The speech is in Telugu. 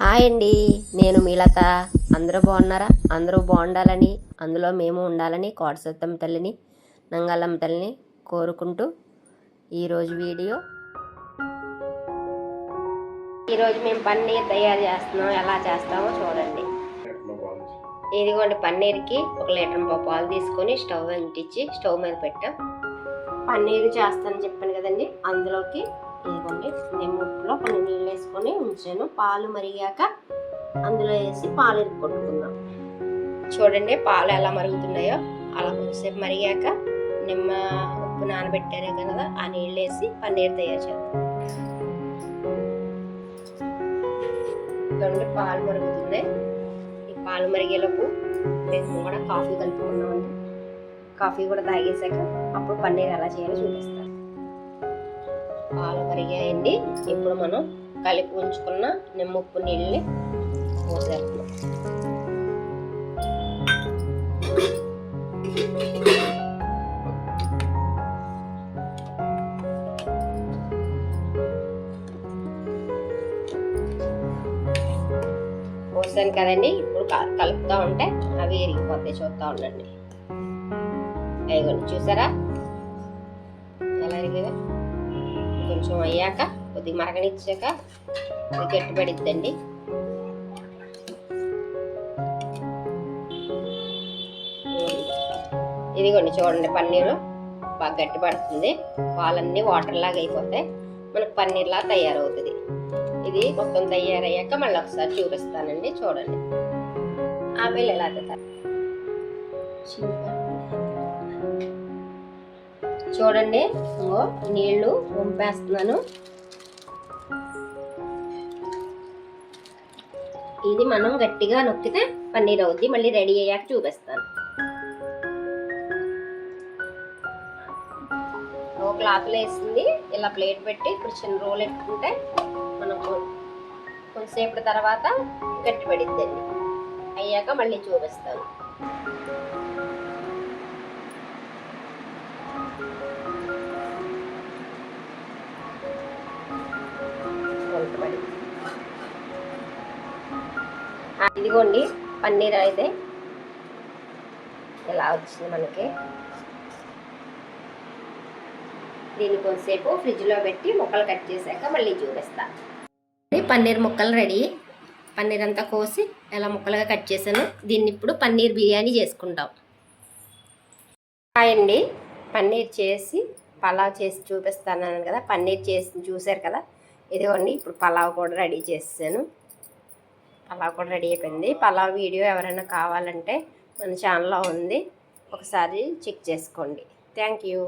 హాయ్ అండి నేను మీలత. అందరూ బాగున్నారా? అందరూ బాగుండాలని అందులో మేము ఉండాలని కోటసత్తమ్మ తల్లిని నంగాలమ్మ తల్లిని కోరుకుంటూ ఈరోజు వీడియో. ఈరోజు మేము పన్నీర్ తయారు చేస్తున్నాం. ఎలా చేస్తామో చూడండి. ఇదిగోండి పన్నీర్కి ఒక లీటర్ పాలు తీసుకొని స్టవ్ అంటించి స్టవ్ మీద పెట్టాం. పన్నీర్ చేస్తానని చెప్పాను కదండి అందులోకి ఇదిగోండి. నిమ్మలో కొన్ని నీళ్ళు వేసుకొని ఉంచాను. పాలు మరిగాక అందులో వేసి పాలు ఇరుక్కొట్టుకుందాం చూడండి పాలు ఎలా మరుగుతున్నాయో. అలా కొంచెంసేపు మరిగాక నిమ్మ ఉప్పు నానబెట్టారే కదా ఆ నీళ్ళు వేసి పన్నీర్ తయారు చేద్దాం. ఇదిగోండి పాలు మరుగుతున్నాయి. ఈ పాలు మరిగేలోపు మేము కూడా కాఫీ కలుపుకున్నామండి కాఫీ కూడా తాగేసాక అప్పుడు పన్నీర్ ఎలా చేయాలో చూపిస్తాను. పాలు కరిగాయండి ఇప్పుడు మనం కలిపి ఉంచుకున్న నిమ్మప్పు నీళ్ళని పోసేస్తున్నాం పోసాను కదండి. ఇప్పుడు కలుపుతూ ఉంటే అవి ఎరిగిపోతాయి చూస్తూ ఉండండి. అయ్యండి చూసారా? ఎలా ఎరిగాయో కొంచెం అయ్యాక కొద్దిగా మరగనిచ్చాక ఇది గట్టిపడిద్దండి ఇదిగోండి చూడండి పన్నీరు బాగా గట్టి పడుతుంది. పాలన్నీ వాటర్ లాగా అయిపోతాయి. మనకు పన్నీర్ లాగా తయారవుతుంది. ఇది మొత్తం తయారయ్యాక మళ్ళీ ఒకసారి చూపిస్తానండి. చూడండి. ఆమె ఎలా అవుతుంది? చూడండి. ఇంగో నీళ్ళు వంపేస్తున్నాను. ఇది మనం గట్టిగా నొక్కితే పన్నీర్ అవుద్ది. మళ్ళీ రెడీ అయ్యాక చూపిస్తాను. ఒక క్లాత్లో వేసింది. ఇలా ప్లేట్ పెట్టి ఇప్పుడు చిన్న రోల్ ఎట్టుకుంటే మనం కొంతసేపటి తర్వాత గట్టి పడిద్దండి. అయ్యాక మళ్ళీ చూపిస్తాను. ఇదిగోండి పన్నీర్ అయితే. ఇలా వచ్చింది మనకి? దీన్ని కొంతసేపు ఫ్రిడ్జ్లో పెట్టి ముక్కలు కట్ చేశాక మళ్ళీ చూపిస్తాను పన్నీర్ ముక్కలు రెడీ. పన్నీర్ అంతా కోసి ఎలా ముక్కలుగా కట్ చేశాను దీన్ని ఇప్పుడు పన్నీర్ బిర్యానీ చేసుకుంటాం. హాయ్ అండి పన్నీర్ చేసి పలావ్ చేసి చూపిస్తాను కదా పన్నీర్ చేసి చూశారు కదా? ఇదిగోండి ఇప్పుడు పలావ్ కూడా రెడీ చేసాను పలావ్ కూడా రెడీ అయిపోయింది. పలావ్ వీడియో ఎవరైనా కావాలంటే మన ఛానల్లో ఉంది. ఒకసారి చెక్ చేసుకోండి. Thank you.